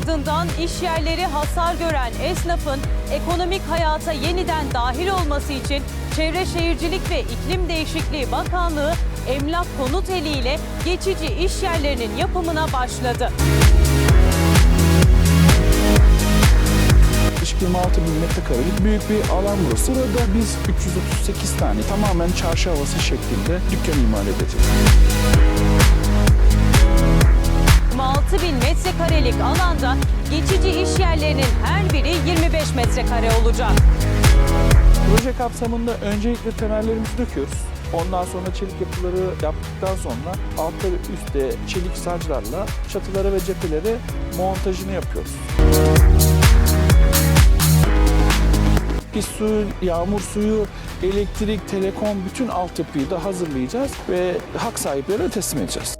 ardından iş yerleri hasar gören esnafın ekonomik hayata yeniden dahil olması için Çevre Şehircilik ve İklim Değişikliği Bakanlığı emlak konut eliyle geçici iş yerlerinin yapımına başladı. Yaklaşık 26 bin metrekarelik büyük bir alan burası. Burada biz 338 tane tamamen çarşı havası şeklinde dükkan imal edeceğiz. Metrekarelik alanda geçici iş yerlerinin her biri 25 metrekare olacak. Proje kapsamında öncelikle temellerimizi döküyoruz. Ondan sonra çelik yapıları yaptıktan sonra altta ve üstte çelik saclarla çatılara ve cephelere montajını yapıyoruz. Pis suyu, yağmur suyu, elektrik, telekom bütün altyapıyı da hazırlayacağız ve hak sahiplerine teslim edeceğiz.